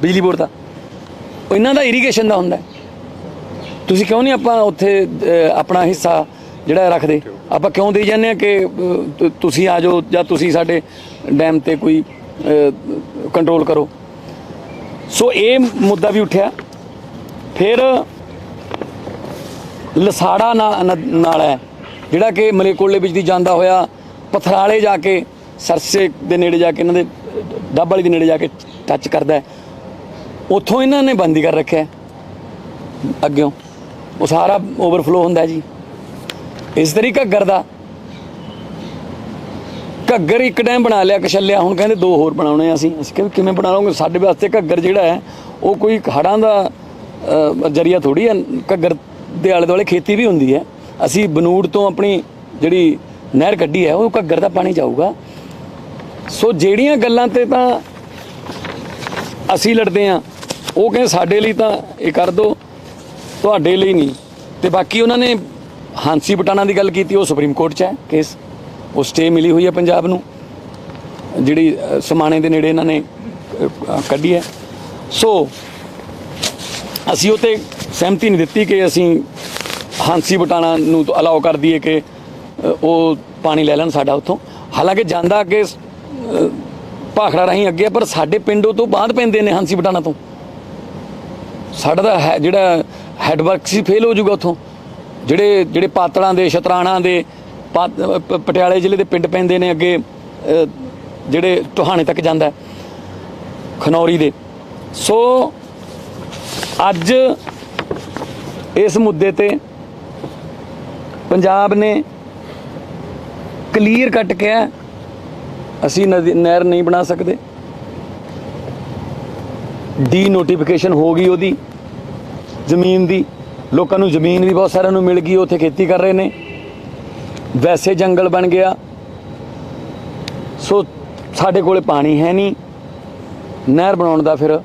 ਬਿਜਲੀ ਬੋਰਡ ਦਾ। ਉਹ ਇਹਨਾਂ ਦਾ ਇਰੀਗੇਸ਼ਨ ਦਾ ਹੁੰਦਾ ਹੈ। ਤੁਸੀਂ ਕਿਉਂ ਨਹੀਂ ਆਪਾਂ ਉੱਥੇ ਅਹ, ਆਪਣਾ ਹਿੱਸਾ ਜਿਹੜਾ ਰੱਖਦੇ। ਆਪਾਂ ਕਿਉਂ ਦੇਈ ਜਾਂਦੇ ਆ ਕਿ ਤੁਸੀਂ ਆ ਜਾਓ ਜਾਂ ਤੁਸੀਂ ਸਾਡੇ ਡੈਮ ਤੇ ਕੋਈ ਕੰਟਰੋਲ ਕਰੋ। ਸੋ ਇਹ ਮੁੱਦਾ ਵੀ ਉੱਠਿਆ। ਫਿਰ ਲਸਾੜਾ ਨਾ- ਨ- ਹੈ, ਜਿਹੜਾ ਕਿ ਮਲੇਕੋਲੇ ਵਿੱਚ ਦੀ ਜਾਂਦਾ ਹੋਇਆ, ਪਥਰਾਲੇ ਜਾ ਕੇ, ਸਰਸੇ ਦੇ ਨੇੜੇ ਜਾ ਕੇ, ਇਹਨਾਂ ਦੇ ਡੱਬ ਵਾਲੀ ਦੇ ਨੇੜੇ ਜਾ ਕੇ ਟੱਚ ਕਰਦਾ ਹੈ। ਉੱਥੋਂ ਇਹਨਾਂ ਨੇ ਬੰਦੀ ਕਰ ਰੱਖਿਆ ਹੈ। ਅੱਗਿਓਂ। ਉਹ ਸਾਰਾ ਓਵਰਫਲੋ ਹੁੰਦਾ ਜੀ। ਇਸ ਤਰੀ ਘੱਗਰ ਦਾ। ਘੱਗਰ ਇੱਕ ਟਾਈਮ ਬਣਾ ਲਿਆ ਕਛੱਲਿਆ ਹੁਣ ਕਹਿੰਦੇ ਦੋ ਹੋਰ ਬਣਾਉਣੇ ਆ ਅਸੀਂ। ਅਸੀਂ ਕਿਹਾ ਕਿਵੇਂ ਬਣਾ ਲਓਗੇ ਸਾਡੇ ਵਾਸਤੇ ਘੱਗਰ ਜਿਹੜਾ ਹੈ, ਉਹ ਕੋਈ ਹੜਾਂ ਦਾ ਜਰੀਆ ਥੋੜੀ ਹੈ। ਘੱਗਰ ਦੇ ਆਲੇ ਦੁਆਲੇ ਖੇਤੀ ਵੀ ਹੁੰਦੀ ਹੈ। ਅਸੀਂ ਬਨੂੜ ਤੋਂ ਆਪਣੀ ਜਿਹੜੀ ਨਹਿਰ ਕੱਢੀ ਹੈ, ਉਹ ਘੱਗਰ ਦਾ ਪਾਣੀ ਜਾਊਗਾ। ਸੋ ਜਿਹੜੀਆਂ ਗੱਲਾਂ ਤੇ ਤਾਂ ਅਸੀਂ ਲੜਦੇ ਆ ਉਹ ਕਹਿੰਦੇ ਸਾਡੇ ਲਈ ਤਾਂ ਇਹ ਕਰ ਦਿਓ ਤੁਹਾਡੇ ਲਈ ਨਹੀਂ। ਤੇ ਬਾਕੀ ਉਹਨਾਂ ਨੇ ਹਾਂਸੀ ਬਟਾਣਾ ਦੀ ਗੱਲ ਕੀਤੀ ਉਹ ਸੁਪਰੀਮ ਕੋਰਟ 'ਚ ਹੈ ਕੇਸ। ਉਹ ਸਟੇ ਮਿਲੀ ਹੋਈ ਹੈ ਪੰਜਾਬ ਨੂੰ। ਜਿਹੜੀ ਸਮਾਣੇ ਦੇ ਨੇੜੇ ਇਹਨਾਂ ਨੇ ਕੱਢੀ ਹੈ। ਸੋ ਅਸੀਂ ਉਹ ਤੇ ਸਹਿਮਤੀ ਨਹੀਂ ਦਿੱਤੀ ਕਿ ਅਸੀਂ ਹਾਂਸੀ ਬਟਾਣਾ ਨੂੰ ਅਲਾਉ ਕਰ ਦਈਏ ਕਿ ਉਹ ਪਾਣੀ ਲੈ ਲੈਣ ਸਾਡਾ ਉੱਥੋਂ। ਹਾਲਾਂਕਿ ਜਾਂਦਾ ਅੱਗੇ ਭਾਖੜਾ ਰਾਹੀਂ ਅੱਗੇ ਆ, ਪਰ ਸਾਡੇ ਪਿੰਡੋਂ ਤੋਂ ਬਾਅਦ ਪੈਂਦੇ ਨੇ ਹਾਂਸੀ ਬਟਾਣਾ ਤੋਂ। ਸਾਡਾ ਦਾ ਹੈ- ਜਿਹੜਾ ਹੈਡਵਰਕ ਸੀ ਫੇਲ ਹੋ ਜਾਊਗਾ ਉੱਥੋਂ। ਜਿਹੜੇ ਜਿਹੜੇ ਪਾਤੜਾਂ ਦੇ, ਸ਼ਤਰਾਣਾ ਦੇ, ਪਾ- ਪਟਿਆਲੇ ਜ਼ਿਲ੍ਹੇ ਦੇ ਪਿੰਡ ਪੈਂਦੇ ਨੇ ਅੱਗੇ ਜਿਹੜੇ ਟੋਹਾਣੇ ਤੱਕ ਜਾਂਦਾ ਖਨੌਰੀ ਦੇ। ਸੋ ਅੱਜ ਇਸ ਮੁੱਦੇ ਤੇ ਪੰਜਾਬ ਨੇ ਕਲੀਅਰ ਕੱਟ ਕਿਹਾ ਅਸੀਂ ਨਦੀ- ਨਹਿਰ ਨਹੀਂ ਬਣਾ ਸਕਦੇ। ਡੀ ਨੋਟੀਫਿਕੇਸ਼ਨ ਹੋ ਗਈ ਉਹਦੀ, ਜ਼ਮੀਨ ਦੀ। ਲੋਕਾਂ ਨੂੰ ਜ਼ਮੀਨ ਵੀ ਬਹੁਤ ਸਾਰਿਆਂ ਨੂੰ ਮਿਲ ਗਈ, ਉੱਥੇ ਖੇਤੀ ਕਰ ਰਹੇ ਨੇ। ਵੈਸੇ ਜੰਗਲ ਬਣ ਗਿਆ। ਸੋ ਸਾਡੇ ਕੋਲੇ ਪਾਣੀ ਹੈ ਨਹੀਂ। ਨਹਿਰ ਬਣਾਉਣ ਦਾ ਫਿਰ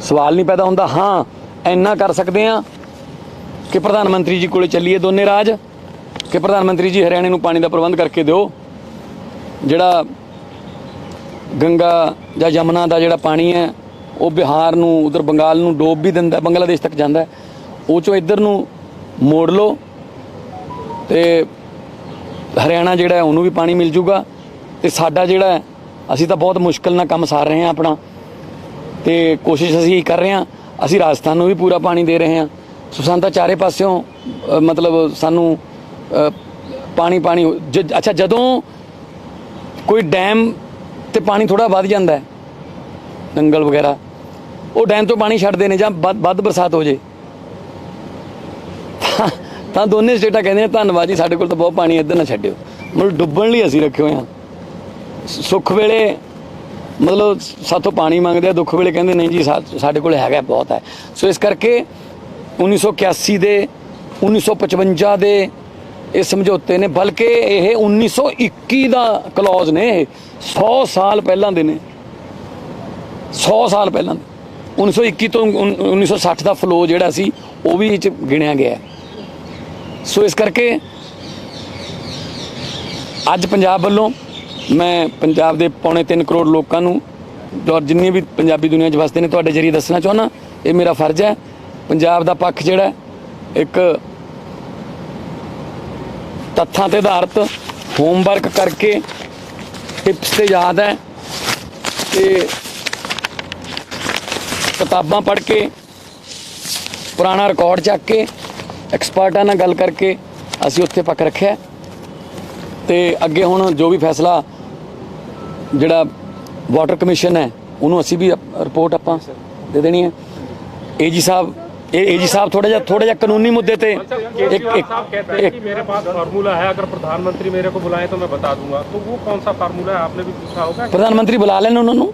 ਸਵਾਲ ਨਹੀਂ ਪੈਦਾ ਹੁੰਦਾ। ਹਾਂ, ਇੰਨਾ ਕਰ ਸਕਦੇ ਆ ਕਿ ਪ੍ਰਧਾਨ ਮੰਤਰੀ ਜੀ ਕੋਲੇ ਚੱਲੀਏ ਦੋਨੇ ਰਾਜ, ਕਿ ਪ੍ਰਧਾਨ ਮੰਤਰੀ ਜੀ ਹਰਿਆਣੇ ਨੂੰ ਪਾਣੀ ਦਾ ਪ੍ਰਬੰਧ ਕਰਕੇ ਦਿਓ। ਜਿਹੜਾ ਗੰਗਾ ਜਾਂ ਯਮਨਾ ਦਾ ਜਿਹੜਾ ਪਾਣੀ ਹੈ, ਉਹ ਬਿਹਾਰ ਨੂੰ, ਉਧਰ ਬੰਗਾਲ ਨੂੰ ਡੋਬ ਵੀ ਦਿੰਦਾ, ਬੰਗਲਾਦੇਸ਼ ਤੱਕ ਜਾਂਦਾ ਉਹ ਚੋਂ ਇੱਧਰ ਨੂੰ ਮੋੜ ਲਓ ਤੇ ਹਰਿਆਣਾ ਜਿਹੜਾ ਉਹਨੂੰ ਵੀ ਪਾਣੀ ਮਿਲ ਜੂਗਾ। ਤੇ ਸਾਡਾ ਜਿਹੜਾ ਅਸੀਂ ਤਾਂ ਬਹੁਤ ਮੁਸ਼ਕਲ ਨਾਲ ਕੰਮ ਸਾਰ ਰਹੇ ਹਾਂ ਆਪਣਾ। ਤੇ ਕੋਸ਼ਿਸ਼ ਅਸੀਂ ਇਹੀ ਕਰ ਰਹੇ ਹਾਂ, ਅਸੀਂ ਰਾਜਸਥਾਨ ਨੂੰ ਵੀ ਪੂਰਾ ਪਾਣੀ ਦੇ ਰਹੇ ਹਾਂ। ਸੋ ਸਾਨੂੰ ਤਾਂ ਚਾਰੇ ਪਾਸਿਓਂ ਮਤਲਬ ਸਾਨੂੰ ਪਾਣੀ ਪਾਣੀ ਜ- ਅੱਛਾ, ਜਦੋਂ ਕੋਈ ਡੈਮ ਤੇ ਪਾਣੀ ਥੋੜਾ ਵੱਧ ਜਾਂਦਾ ਹੈ, ਨੰਗਲ ਵਗੈਰਾ, ਉਹ ਡੈਮ ਤੋਂ ਪਾਣੀ ਛੱਡਦੇ ਨੇ ਜਾਂ ਵੱਧ ਵੱਧ ਬਰਸਾਤ ਹੋ ਜੇ। ਤਾਂ- ਦੋਨੇ ਸਟੇਟਾਂ ਕਹਿੰਦੇ ਨੇ, ਧੰਨਵਾਦ ਜੀ, ਸਾਡੇ ਕੋਲ ਤਾਂ ਬਹੁਤ ਪਾਣੀ ਇੱਧਰ ਨਾ ਛੱਡਿਓ। ਮਤਲਬ ਡੁੱਬਣ ਲਈ ਅਸੀਂ ਰੱਖੇ ਹੋਏ ਹਾਂ। ਸੁੱਖ ਵੇਲੇ, ਮਤਲਬ ਸਾਥੋਂ ਪਾਣੀ ਮੰਗਦੇ ਆ, ਦੁੱਖ ਵੇਲੇ ਕਹਿੰਦੇ, ਨਹੀਂ ਜੀ ਸਾਡੇ ਕੋਲ ਹੈਗਾ, ਬਹੁਤ ਹੈ। ਸੋ ਇਸ ਕਰਕੇ 1981 ਦੇ 1955 ਦੇ ਇਹ ਸਮਝੌਤੇ ਨੇ, ਬਲਕਿ ਇਹ 1921 ਦਾ ਕਲੌਜ਼ ਨੇ ਇਹ 100 ਸਾਲ ਪਹਿਲਾਂ ਦੇ ਨੇ। 100 ਸਾਲ ਪਹਿਲਾਂ ਦੇ। 1921 ਤੋਂ ਉਨ- 1960 ਦਾ ਫਲੋ ਜਿਹੜਾ ਸੀ, ਉਹ ਵੀ ਇਹ ਚ ਗਿਣਿਆ ਗਿਆ ਹੈ। ਸੋ ਇਸ ਕਰਕੇ ਅੱਜ ਪੰਜਾਬ ਵੱਲੋਂ ਮੈਂ ਪੰਜਾਬ ਦੇ ਪੌਣੇ 3 ਕਰੋੜ ਲੋਕਾਂ ਨੂੰ ਔਰ ਜਿੰਨੀ ਵੀ ਪੰਜਾਬੀ ਦੁਨੀਆ 'ਚ ਵਸਦੇ ਨੇ ਤੁਹਾਡੇ ਜਰੀਏ ਦੱਸਣਾ ਚਾਹੁੰਦਾ, ਇਹ ਮੇਰਾ ਫਰਜ਼ ਹੈ। ਪੰਜਾਬ ਦਾ ਪੱਖ ਜਿਹੜਾ ਇੱਕ ਤੱਥਾਂ ਤੇ ਆਧਾਰਿਤ ਹੋਮਵਰਕ ਕਰਕੇ ਟਿਪਸ ਤੇ ਯਾਦ ਹੈ ਤੇ ਕਿਤਾਬਾਂ ਪੜ੍ਹ ਕੇ, ਪੁਰਾਣਾ ਰਿਕਾਰਡ ਚੱਕ ਕੇ ਐਕਸਪਰਟਾਂ ਨਾਲ ਗੱਲ ਕਰਕੇ ਅਸੀਂ ਉੱਥੇ ਪੱਕ ਰੱਖਿਆ ਹੈ। ਤੇ ਅੱਗੇ ਹੁਣ ਜੋ ਵੀ ਫੈਸਲਾ ਜਿਹੜਾ ਵਾਟਰ ਕਮਿਸ਼ਨ ਹੈ ਉਹਨੂੰ ਅਸੀਂ ਵੀ ਰਿਪੋਰਟ ਆਪਾਂ ਦੇ ਦੇਣੀ ਹੈ ਏਜੀ ਸਾਹਿਬ ਇਹ ਏਜੀ ਸਾਹਿਬ ਥੋੜਾ ਜਿਹਾ ਥੋੜਾ ਜਿਹਾ ਕਾਨੂੰਨੀ ਮੁੱਦੇ ਤੇ ਇੱਕ केजरीवाल ਇੱਕ साहब कहते हैं एक कि मेरे पास फार्मूला है अगर प्रधानमंत्री मेरे को बुलाए तो मैं बता दूंगा तो वो कौन सा फार्मूला है आपने भी पूछा होगा ਪ੍ਰਧਾਨ ਮੰਤਰੀ ਬੁਲਾ ਲੈਣ ਉਹਨਾਂ ਨੂੰ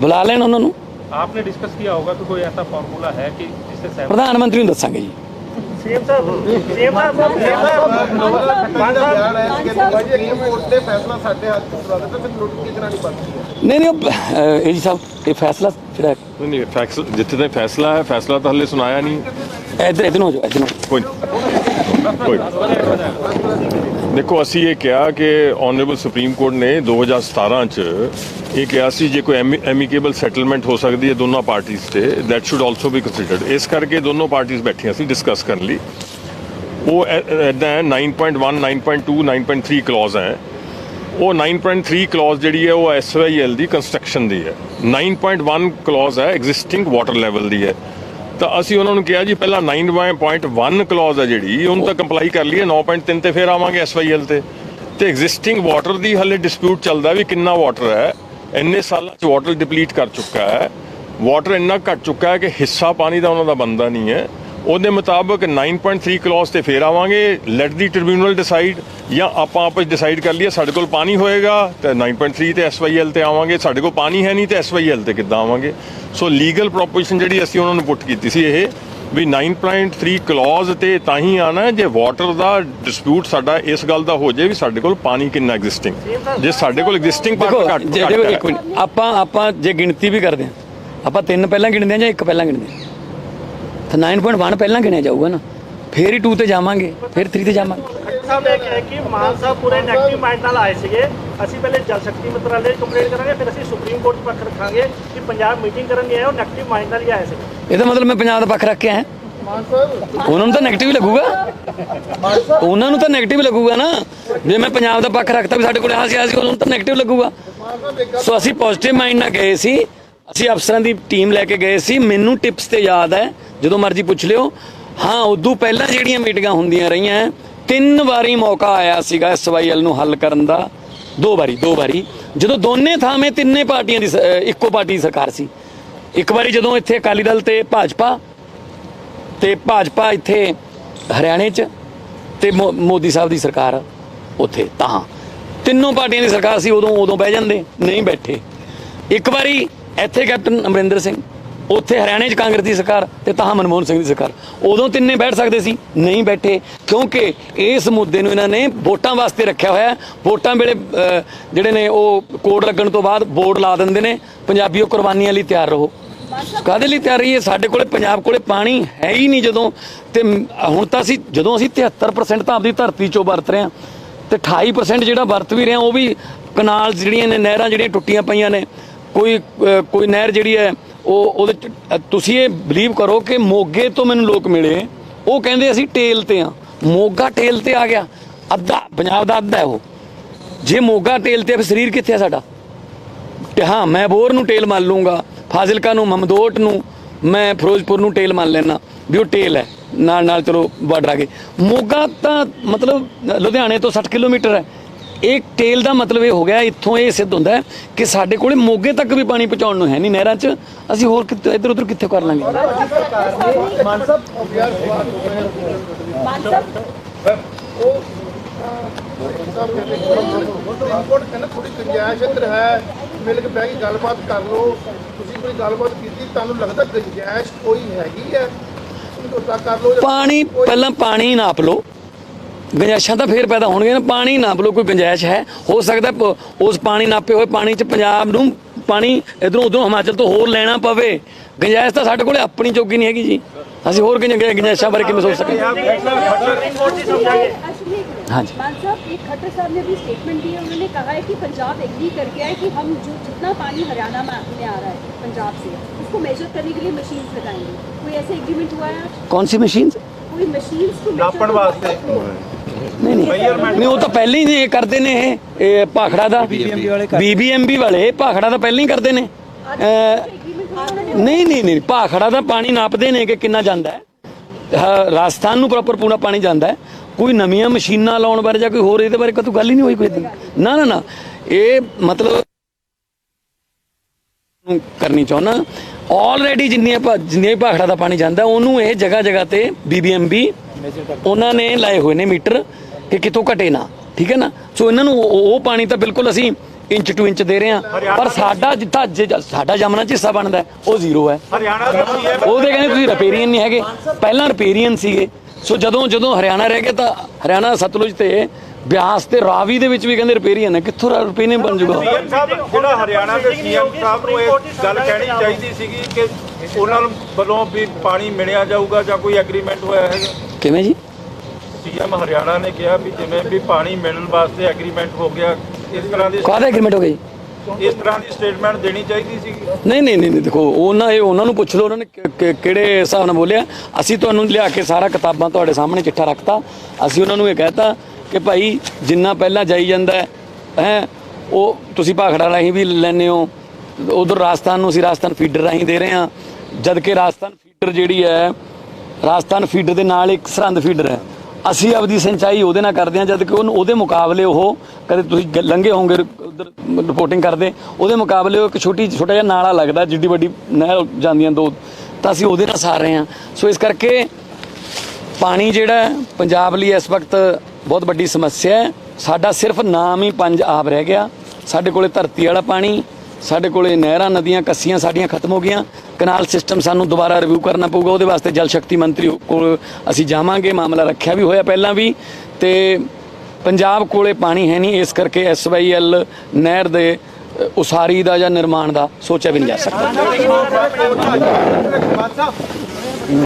ਬੁਲਾ ਲੈਣ ਉਹਨਾਂ ਨੂੰ आपने डिस्कस किया होगा कि कोई ऐसा फार्मूला है कि जिससे सहमत ਪ੍ਰਧਾਨ ਮੰਤਰੀ ਨੂੰ ਦੱਸਾਂਗੇ ਜੀ। ਸੇਮ ਸਾਹਿਬ ਸੇਮ ਸਾਹਿਬ ਨਹੀਂ ਨਹੀਂ ਉਹ, ਅਹ, ਏਜੀ ਸਾਹਿਬ ਇਹ ਫੈਸਲਾ ਜਿਹੜਾ ਨਹੀਂ ਨਹੀਂ ਫੈਸਲਾ ਜਿੱਥੇ ਤੱਕ ਫੈਸਲਾ ਹੈ ਫੈਸਲਾ ਤਾਂ ਹਲੇ ਸੁਣਾਇਆ ਨਹੀਂ। ਇੱਧਰ ਇੱਧਰ ਨੂੰ ਹੋ ਜਾਓ ਇੱਧਰ ਕੋਈ ਨਹੀਂ। ਕੋਈ ਨਹੀਂ। ਦੇਖੋ, ਅਸੀਂ ਇਹ ਕਿਹਾ ਕਿ ਆਨਰੇਬਲ ਸੁਪਰੀਮ ਕੋਰਟ ਨੇ 2017 ਚ ਇਹ ਕਿਹਾ ਸੀ, ਜੇ ਕੋਈ ਐਮੀਕੇਬਲ ਸੈਟਲਮੈਂਟ ਹੋ ਸਕਦੀ ਹੈ ਦੋਨਾਂ ਪਾਰਟੀਆਂ ਤੇ that should also be considered ਇਸ ਕਰਕੇ ਦੋਨੋਂ ਪਾਰਟੀਆਂ ਬੈਠੀਆਂ ਸੀ ਡਿਸਕਸ ਕਰਨ ਲਈ। ਉਹ ਇਦਾਂ ਹੈ 9.1 9.2 9.3 ਕਲੌਜ਼ ਹੈ। ਉਹ 9.3 ਕਲੌਜ਼ ਜਿਹੜੀ ਹੈ, ਉਹ ਐਸਵਾਈਐਲ ਦੀ ਕੰਸਟਰਕਸ਼ਨ ਦੀ ਹੈ। 9.1 ਕਲੌਜ਼ ਹੈ ਐਗਜ਼ਿਸਟਿੰਗ ਵਾਟਰ ਲੈਵਲ ਦੀ ਹੈ। ਤਾਂ ਅਸੀਂ ਉਹਨਾਂ ਨੂੰ ਕਿਹਾ ਜੀ, ਪਹਿਲਾਂ 9.1 ਕਲੌਜ਼ ਹੈ ਜਿਹੜੀ, ਉਹਨੂੰ ਤਾਂ ਕੰਪਲਾਈ ਕਰ ਲਈਏ 9.3 ਤੇ ਫਿਰ ਆਵਾਂਗੇ ਐਸਵਾਈਐਲ ਤੇ। ਤੇ ਐਗਜ਼ਿਸਟਿੰਗ ਵਾਟਰ ਦੀ ਹਲੇ ਡਿਸਪਿਊਟ ਚੱਲਦਾ ਵੀ ਕਿੰਨਾ ਵਾਟਰ ਹੈ, ਇੰਨੇ ਸਾਲਾਂ ਚ ਵਾਟਰ ਡਿਪਲੀਟ ਕਰ ਚੁੱਕਾ ਹੈ। ਵਾਟਰ ਇੰਨਾ ਘਟ ਚੁੱਕਾ ਹੈ ਕਿ ਹਿੱਸਾ ਪਾਣੀ ਦਾ ਉਹਨਾਂ ਦਾ ਬੰਦਾ ਨਹੀਂ ਹੈ। ਉਹਦੇ ਮੁਤਾਬਕ 9.3 ਕਲੌਜ਼ ਤੇ ਫੇਰ ਆਵਾਂਗੇ। ਲੈਟ ਦੀ ਟ੍ਰਿਬਿਊਨਲ ਡਿਸਾਈਡ ਜਾਂ ਆਪਾਂ ਆਪਸ ਡਿਸਾਈਡ ਕਰ ਲਈਏ ਸਾਡੇ ਕੋਲ ਪਾਣੀ ਹੋਏਗਾ ਤੇ 9.3 ਤੇ ਐਸਵਾਈਐਲ ਤੇ ਆਵਾਂਗੇ। ਸਾਡੇ ਕੋਲ ਪਾਣੀ ਹੈ ਨਹੀਂ ਤੇ ਐਸਵਾਈਐਲ ਤੇ ਕਿੱਦਾਂ ਆਵਾਂਗੇ? ਸੋ ਲੀਗਲ ਪ੍ਰੋਪੋਜੀਸ਼ਨ ਜਿਹੜੀ ਅਸੀਂ ਉਹਨਾਂ ਨੂੰ ਪੁੱਟ ਕੀਤੀ ਸੀ ਇਹ ਵੀ 9.3 ਕਲੌਜ਼ ਤੇ ਤਾਂ ਹੀ ਆਣਾ ਜੇ ਵਾਟਰ ਦਾ ਡਿਸਪਿਊਟ ਸਾਡਾ ਇਸ ਗੱਲ ਦਾ ਹੋ ਜਾਏ ਵੀ ਸਾਡੇ ਕੋਲ ਪਾਣੀ ਕਿੰਨਾ ਐਗਜ਼ਿਸਟਿੰਗ ਜੇ ਸਾਡੇ ਕੋਲ ਐਗਜ਼ਿਸਟਿੰਗ ਪਾਣੀ ਘੱਟ ਜੇ ਆਪਾਂ ਆਪਾਂ ਜੇ ਗਿਣਤੀ ਵੀ ਕਰਦੇ ਹਾਂ ਆਪਾਂ ਤਿੰਨ ਪਹਿਲਾਂ ਗਿਣਦੇ ਹਾਂ ਜਾਂ ਇੱਕ ਪਹਿਲਾਂ ਗਿਣਦੇ ਹਾਂ? ਤਾਂ 9.1 ਪਹਿਲਾਂ ਗਿਣਿਆ ਜਾਊਗਾ ਨਾ। ਫੇਰ ਹੀ 2 ਤੇ ਜਾਵਾਂਗੇ ਫਿਰ 3 ਤੇ ਜਾਵਾਂਗੇ। ਸਾਹਿਬ ਇਹ ਕਿਹਾ ਕਿ ਮਾਨ ਪੂਰੇ ਨੈਗੇਟਿਵ ਮਾਈਂਡ ਨਾਲ ਆਏ ਸੀਗੇ। ਅਸੀਂ ਪਹਿਲੇ ਜਲ ਸ਼ਕਤੀ ਮੰਤਰਾਲੇ ਕੰਪਲੇਂਟ ਕਰਾਂਗੇ ਫਿਰ ਅਸੀਂ ਸੁਪਰੀਮ ਕੋਰਟ ਪੱਖ ਰੱਖਾਂਗੇ ਕਿ ਪੰਜਾਬ ਮੀਟਿੰਗ ਕਰਨ ਗਿਆ ਉਹ ਨੈਗੇਟਿਵ ਮਾਈਂਡ ਨਾਲ ਆਏ ਸੀ ਇਹਦਾ ਮਤਲਬ ਮੈਂ ਪੰਜਾਬ ਦਾ ਪੱਖ ਰੱਖ ਕੇ ਉਹਨਾਂ ਨੂੰ ਤਾਂ ਨੈਗੇਟਿਵ ਲੱਗੂਗਾ। ਉਹਨਾਂ ਨੂੰ ਤਾਂ ਨੈਗੇਟਿਵ ਲੱਗੂਗਾ ਨਾ। ਜੇ ਮੈਂ ਪੰਜਾਬ ਦਾ ਪੱਖ ਰੱਖਦਾ ਵੀ ਸਾਡੇ ਕੋਲ ਲੱਗੂਗਾ। ਸੋ ਅਸੀਂ ਮਾਈਂਡ ਨਾਲ ਗਏ ਸੀ। ਅਸੀਂ ਅਫਸਰਾਂ ਦੀ ਟੀਮ ਲੈ ਕੇ ਗਏ ਸੀ। ਮੈਨੂੰ ਟਿਪਸ ਤੇ ਯਾਦ ਹੈ ਜਦੋਂ ਮਰਜ਼ੀ ਪੁੱਛ ਲਿਓ। ਹਾਂ, ਉਦੋਂ ਪਹਿਲਾਂ ਜਿਹੜੀਆਂ ਮੀਟਿੰਗਾਂ ਹੁੰਦੀਆਂ ਰਹੀਆਂ, ਤਿੰਨ ਵਾਰੀ ਮੌਕਾ ਆਇਆ ਸੀਗਾ ਐਸਵਾਈਐਲ ਨੂੰ ਹੱਲ ਕਰਨ ਦਾ। ਦੋ ਵਾਰੀ ਦੋ ਵਾਰੀ। ਜਦੋਂ ਦੋਨੇ ਥਾਵੇਂ ਤਿੰਨੇ ਪਾਰਟੀਆਂ ਦੀ ਸ- ਇੱਕੋ ਪਾਰਟੀ ਦੀ ਸਰਕਾਰ ਸੀ। ਇੱਕ ਵਾਰੀ ਜਦੋਂ ਇੱਥੇ ਅਕਾਲੀ ਦਲ ਤੇ ਭਾਜਪਾ ਤੇ ਭਾਜਪਾ ਇੱਥੇ ਹਰਿਆਣੇ 'ਚ, ਤੇ ਮੋ- ਮੋਦੀ ਸਾਹਿਬ ਦੀ ਸਰਕਾਰ ਉੱਥੇ। ਤਾਂ ਤਿੰਨੋਂ ਪਾਰਟੀਆਂ ਦੀ ਸਰਕਾਰ ਸੀ, ਉਦੋਂ ਉਦੋਂ ਬਹਿ ਜਾਂਦੇ, ਨਹੀਂ ਬੈਠੇ। ਇੱਕ ਵਾਰੀ ਇੱਥੇ ਕੈਪਟਨ ਅਮਰਿੰਦਰ ਸਿੰਘ ਉੱਥੇ ਹਰਿਆਣੇ 'ਚ ਕਾਂਗਰਸ ਦੀ ਸਰਕਾਰ ਤੇ ਤਾਂ ਮਨਮੋਹਨ ਸਿੰਘ ਦੀ ਸਰਕਾਰ। ਉਦੋਂ ਤਿੰਨੇ ਬੈਠ ਸਕਦੇ ਸੀ, ਨਹੀਂ ਬੈਠੇ, ਕਿਉਂਕਿ ਇਸ ਮੁੱਦੇ ਨੂੰ ਇਹਨਾਂ ਨੇ ਵੋਟਾਂ ਵਾਸਤੇ ਰੱਖਿਆ ਹੋਇਆ ਵੋਟਾਂ ਵੇਲੇ ਜਿਹੜੇ ਨੇ ਉਹ ਕੋਡ ਲੱਗਣ ਤੋਂ ਬਾਅਦ ਬੋਰਡ ਲਾ ਦਿੰਦੇ ਨੇ, ਪੰਜਾਬੀਓ ਕੁਰਬਾਨੀਆਂ ਲਈ ਤਿਆਰ ਰਹੋ। ਕਾਹਦੇ ਲਈ ਤਿਆਰ ਰਹੀ ਹੈ ਸਾਡੇ ਕੋਲੇ, ਪੰਜਾਬ ਕੋਲੇ ਪਾਣੀ ਹੈ ਹੀ ਨਹੀਂ ਜਦੋਂ, ਤੇ ਹੁਣ ਤਾਂ ਅਸੀਂ, ਜਦੋਂ ਅਸੀਂ 73% ਤਾਂ ਆਪਦੀ ਧਰਤੀ ਚੋਂ ਵਰਤ ਰਹੇ ਹਾਂ, ਤੇ 28% ਜਿਹੜਾ ਵਰਤ ਵੀ ਰਹੇ ਹਾਂ, ਉਹ ਵੀ ਕਨਾਲ ਜਿਹੜੀਆਂ ਨੇ, ਨਹਿਰਾਂ ਜਿਹੜੀਆਂ ਟੁੱਟੀਆਂ ਪਈਆਂ ਨੇ, ਕੋਈ ਕੋਈ ਨਹਿਰ ਜਿਹੜੀ ਹੈ ਉਹ ਉਹਦੇ ਚ- ਤੁਸੀਂ ਇਹ ਬਲੀਵ ਕਰੋ ਕਿ ਮੋਗੇ ਤੋਂ ਮੈਨੂੰ ਲੋਕ ਮਿਲੇ। ਉਹ ਕਹਿੰਦੇ ਅਸੀਂ ਟੇਲ ਤੇ ਆ। ਮੋਗਾ ਟੇਲ ਤੇ ਆ ਗਿਆ। ਅੱਧਾ, ਪੰਜਾਬ ਦਾ ਅੱਧਾ ਹੈ ਉਹ। ਜੇ ਮੋਗਾ ਟੇਲ ਤੇ ਫਿਰ ਸਰੀਰ ਕਿੱਥੇ ਆ ਸਾਡਾ? ਤੇ ਹਾਂ, ਮੈਂ ਬੋਰ ਨੂੰ ਟੇਲ ਮੰਨ ਲੂੰਗਾ ਫਾਜ਼ਿਲਕਾ ਨੂੰ, ਮਮਦੋਟ ਨੂੰ, ਮੈਂ ਫਿਰੋਜ਼ਪੁਰ ਨੂੰ ਟੇਲ ਮੰਨ ਲੈਣਾ ਵੀ ਉਹ ਟੇਲ ਹੈ। ਨਾਲ ਨਾਲ ਚਲੋ ਬਾਰਡਰ ਆ ਗਏ। ਮੋਗਾ ਤਾਂ ਮਤਲਬ, ਲੁਧਿਆਣੇ ਤੋਂ 60 ਕਿਲੋਮੀਟਰ ਹੈ। ਇਹ ਟੇਲ ਦਾ ਮਤਲਬ ਇਹ ਹੋ ਗਿਆ, ਇੱਥੋਂ ਇਹ ਸਿੱਧ ਹੁੰਦਾ ਕਿ ਸਾਡੇ ਕੋਲੇ ਮੋਗੇ ਤੱਕ ਵੀ ਪਾਣੀ ਪਹੁੰਚਾਉਣ ਨੂੰ ਹੈ ਨਹੀਂ, ਨਹਿਰਾਂ 'ਚ। ਅਸੀਂ ਹੋਰ ਕਿੱਥੇ ਇੱਧਰ ਉੱਧਰ ਕਿੱਥੇ ਕਰ ਲਾਂਗੇ? ਰਿਪੋਰਟ ਕਹਿੰਦਾ ਥੋੜੀ ਗੁੰਜਾਇਸ਼ ਇੱਧਰ ਹੈ ਮਿਲ ਕੇ ਬਹਿ ਕੇ ਗੱਲਬਾਤ ਕਰ ਲਓ ਤੁਸੀਂ ਕੋਈ ਗੱਲਬਾਤ ਕੀਤੀ ਤੁਹਾਨੂੰ ਲੱਗਦਾ ਗੁੰਜਾਇਸ਼ ਕੋਈ ਹੈਗੀ ਹੈ ਸਮਝੌਤਾ ਕਰ ਲਓ ਪਾਣੀ ਪਹਿਲਾਂ ਪਾਣੀ ਨਾਪ ਲਓ। ਗੰਜਾਇਸ਼ਾਂ ਤਾਂ ਫੇਰ ਪੈਦਾ ਹੋਣਗੀਆਂ ਨਾ ਪਾਣੀ ਨਾਪ ਲਓ ਕੋਈ ਗੰਜਾਇਸ਼ ਹੈ ਹੋ ਸਕਦਾ ਪ- ਉਸ ਪਾਣੀ ਨਾਪੇ ਹੋਏ ਪਾਣੀ 'ਚ ਪੰਜਾਬ ਨੂੰ ਪਾਣੀ ਇਧਰੋਂ ਉਧਰੋਂ ਹਿਮਾਚਲ ਤੋਂ ਹੋਰ ਲੈਣਾ ਪਵੇ ਗੰਜਾਇਸ਼ ਤਾਂ ਸਾਡੇ ਕੋਲੇ ਆਪਣੀ ਜੋਗੀ ਨਹੀਂ ਹੈਗੀ ਜੀ ਅਸੀਂ ਹੋਰ ਗੰਜ- ਗੰਜਾਇਸ਼ਾਂ ਬਾਰੇ ਕਿਵੇਂ ਸੋਚ ਸਕਦੇ ਹਾਂ? ਸੁਪਰੀਮ ਕੋਰਟ 'ਚ ਹੀ ਸਮਝਾਂਗੇ हाँ हाँ जी। मान साहब एक खट्टर साहब ने भी स्टेटमेंट दी है उन्होंने कहा है कि पंजाब एग्री कर गया है कि हम जो जितना पानी हरियाणा में में आ रहा है पंजाब से उसको मेजर करने के लिए मशीन्स लगाएंगे कोई ऐसा एग्रीमेंट हुआ है आज? ਕੌਣ ਸੀ ਮਸ਼ੀਨ कोई मशीन्स को ਨਾਪਣ ਵਾਸਤੇ ਨਹੀਂ ਨਹੀਂ। ਨਹੀਂ ਉਹ ਤਾਂ ਪਹਿਲਾਂ ਹੀ ਇਹ ਕਰਦੇ ਨੇ ਇਹ ਭਾਖੜਾ ਦਾ। ਬੀਬੀਐਮਬੀ ਵਾਲੇ ਭਾਖੜਾ ਦਾ ਪਹਿਲਾਂ ਹੀ ਕਰਦੇ ਨੇ। ਨਹੀਂ ਨਹੀਂ ਨਹੀਂ ਭਾਖੜਾ ਦਾ ਪਾਣੀ ਨਾਪਦੇ ਨੇ ਕਿ ਕਿੰਨਾ ਜਾਂਦਾ ਹੈ। ਰਾਜਸਥਾਨ ਨੂੰ ਪ੍ਰੋਪਰ ਪੂਰਾ ਪਾਣੀ ਜਾਂਦਾ ਹੈ। ਕੋਈ ਨਵੀਆਂ ਮਸ਼ੀਨਾਂ ਲਾਉਣ ਬਾਰੇ ਜਾਂ ਕੋਈ ਹੋਰ ਇਹਦੇ ਬਾਰੇ ਕਦੋਂ ਗੱਲ ਹੀ ਨਹੀਂ ਹੋਈ ਕੋਈ ਨਾ ਨਾ ਨਾ ਇਹ ਮਤਲਬ ਨੂੰ ਕਰਨੀ ਚਾਹੁੰਦਾ। ਆਲਰੇਡੀ ਜਿੰਨੀ ਜਿੰਨੀ ਭਾਖੜਾ ਦਾ ਪਾਣੀ ਜਾਂਦਾ ਉਹਨੂੰ ਇਹ ਜਗ੍ਹਾ ਜਗ੍ਹਾ ਤੇ ਬੀਬੀਐਮਬੀ ਉਹਨਾਂ ਨੇ ਲਾਏ ਹੋਏ ਨੇ ਮੀਟਰ। ਕਿ ਕਿਤੋਂ ਘਟੇ ਨਾ ਠੀਕ ਹੈ ਨਾ? ਸੋ ਇਹਨਾਂ ਨੂੰ ਉਹ ਪਾਣੀ ਤਾਂ ਬਿਲਕੁਲ ਅਸੀਂ ਇੰਚ ਟੂ ਇੰਚ ਦੇ ਰਹੇ ਹਾਂ। ਪਰ ਸਾਡਾ ਜਿੱਥਾ ਜੇ- ਸਾਡਾ ਜਮਨਾ ਚ ਹਿੱਸਾ ਬਣਦਾ ਉਹ ਜ਼ੀਰੋ ਹੈ। ਉਹਦੇ ਕਹਿੰਦੇ ਤੁਸੀਂ ਰਿਪੇਰੀਅਨ ਨਹੀਂ ਹੈਗੇ। ਪਹਿਲਾਂ ਰਿਪੇਰੀਅਨ ਸੀਗੇ। ਸੋ ਜਦੋਂ ਜਦੋਂ ਹਰਿਆਣਾ ਰਹਿ ਗਿਆ ਤਾਂ ਹਰਿਆਣਾ ਸਤਲੁਜ ਤੇ ਬਿਆਸ ਤੇ ਰਾਵੀ ਦੇ ਵਿੱਚ ਵੀ ਕਹਿੰਦੇ ਰਿਪੇਰੀਅਨ ਹੈ। ਕਿੱਥੋਂ ਰਿਪੇਰੀਅਨ ਬਣ ਜੂਗਾ? ਜਿਹੜਾ ਹਰਿਆਣਾ ਦੇ ਸੀਐਮ ਸਾਹਿਬ ਨੂੰ ਇਹ ਗੱਲ ਕਹਿਣੀ ਚਾਹੀਦੀ ਸੀਗੀ ਕਿ ਉਹਨਾਂ ਵੱਲੋਂ ਵੀ ਪਾਣੀ ਮਿਲਿਆ ਜਾਊਗਾ ਜਾਂ ਕੋਈ ਐਗਰੀਮੈਂਟ ਹੋਇਆ ਹੈਗਾ? ਕਿਵੇਂ ਜੀ? ਸੀਐਮ ਹਰਿਆਣਾ ਨੇ ਕਿਹਾ ਵੀ ਜਿਵੇਂ ਵੀ ਪਾਣੀ ਮਿਲਣ ਵਾਸਤੇ ਐਗਰੀਮੈਂਟ ਹੋ ਗਿਆ ਇਸ ਤਰ੍ਹਾਂ ਦੀ ਕਾਹਦਾ ਐਗਰੀਮੈਂਟ ਹੋ ਜੀ ਇਸ ਤਰ੍ਹਾਂ ਦੀ ਸਟੇਟਮੈਂਟ ਦੇਣੀ ਚਾਹੀਦੀ ਸੀਗੀ ਨਹੀਂ ਨਹੀਂ ਨਹੀਂ ਦੇਖੋ ਉਹਨਾਂ ਇਹ ਉਹਨਾਂ ਨੂੰ ਪੁੱਛ ਲਓ ਉਹਨਾਂ ਨੇ ਕਿਹੜੇ ਹਿਸਾਬ ਨਾਲ ਬੋਲਿਆ। ਅਸੀਂ ਤੁਹਾਨੂੰ ਲਿਆ ਕੇ ਸਾਰਾ ਕਿਤਾਬਾਂ ਤੁਹਾਡੇ ਸਾਹਮਣੇ ਚਿੱਠਾ ਰੱਖਤਾ। ਅਸੀਂ ਉਹਨਾਂ ਨੂੰ ਇਹ ਕਹਿਤਾ ਕਿ ਭਾਈ ਜਿੰਨਾ ਪਹਿਲਾਂ ਜਾਈ ਜਾਂਦਾ ਹੈ ਹੈਂ, ਉਹ ਤੁਸੀਂ ਭਾਖੜਾ ਰਾਹੀਂ ਵੀ ਲੈਨੇ ਹੋ। ਉਧਰ ਰਾਜਸਥਾਨ ਨੂੰ ਅਸੀਂ ਰਾਜਸਥਾਨ ਫੀਡਰ ਰਾਹੀਂ ਦੇ ਰਹੇ ਹਾਂ। ਜਦ ਕਿ ਰਾਜਸਥਾਨ ਫੀਡਰ ਜਿਹੜੀ ਹੈ ਰਾਜਸਥਾਨ ਫੀਡਰ ਦੇ ਨਾਲ ਇੱਕ ਸਰਹੰਦ ਫੀਡਰ ਹੈ। ਅਸੀਂ ਆਪਦੀ ਸਿੰਚਾਈ ਉਹਦੇ ਨਾਲ ਕਰਦੇ ਹਾਂ, ਜਦ ਕਿ ਉਹਨੂੰ ਉਹਦੇ ਮੁਕਾਬਲੇ ਉਹ ਕਦੇ ਤੁਸੀਂ ਗ- ਲੰਘੇ ਹੋਵੋਗੇ, ਉਧਰ ਰਿਪੋਰਟਿੰਗ ਕਰਦੇ, ਉਹਦੇ ਮੁਕਾਬਲੇ ਉਹ ਇੱਕ ਛੋਟੀ ਛੋਟਾ ਜਿਹਾ ਨਾਲਾ ਲੱਗਦਾ, ਜਿੱਡੀ ਵੱਡੀ ਨਹਿਰ ਜਾਂਦੀਆਂ ਦੋ ਤਾਂ ਅਸੀਂ ਉਹਦੇ ਨਾਲ ਸਾਰ ਰਹੇ ਹਾਂ। ਸੋ ਇਸ ਕਰਕੇ ਪਾਣੀ ਜਿਹੜਾ ਪੰਜਾਬ ਲਈ ਇਸ ਵਕਤ ਬਹੁਤ ਵੱਡੀ ਸਮੱਸਿਆ ਹੈ। ਸਾਡਾ ਸਿਰਫ ਨਾਮ ਹੀ ਪੰਜ ਆਬ ਰਹਿ ਗਿਆ। ਸਾਡੇ ਕੋਲੇ ਧਰਤੀ ਵਾਲਾ ਪਾਣੀ ਸਾਡੇ ਕੋਲੇ ਨਹਿਰਾਂ, ਨਦੀਆਂ, ਕੱਸੀਆਂ ਸਾਡੀਆਂ ਖਤਮ ਹੋ ਗਈਆਂ। ਕਨਾਲ ਸਿਸਟਮ ਸਾਨੂੰ ਦੁਬਾਰਾ ਰਿਵਿਊ ਕਰਨਾ ਪਊਗਾ। ਉਹਦੇ ਵਾਸਤੇ ਜਲ ਸ਼ਕਤੀ ਮੰਤਰੀ ਕੋਲ ਅਸੀਂ ਜਾਵਾਂਗੇ। ਮਾਮਲਾ ਰੱਖਿਆ ਵੀ ਹੋਇਆ ਪਹਿਲਾਂ ਵੀ। ਤੇ ਪੰਜਾਬ ਕੋਲੇ ਪਾਣੀ ਹੈ ਨਹੀਂ। ਇਸ ਕਰਕੇ ਐਸਵਾਈਐਲ ਨਹਿਰ ਦੇ ਉਸਾਰੀ ਦਾ ਜਾਂ ਨਿਰਮਾਣ ਦਾ ਸੋਚਿਆ ਵੀ ਨਹੀਂ ਜਾ ਸਕਦਾ।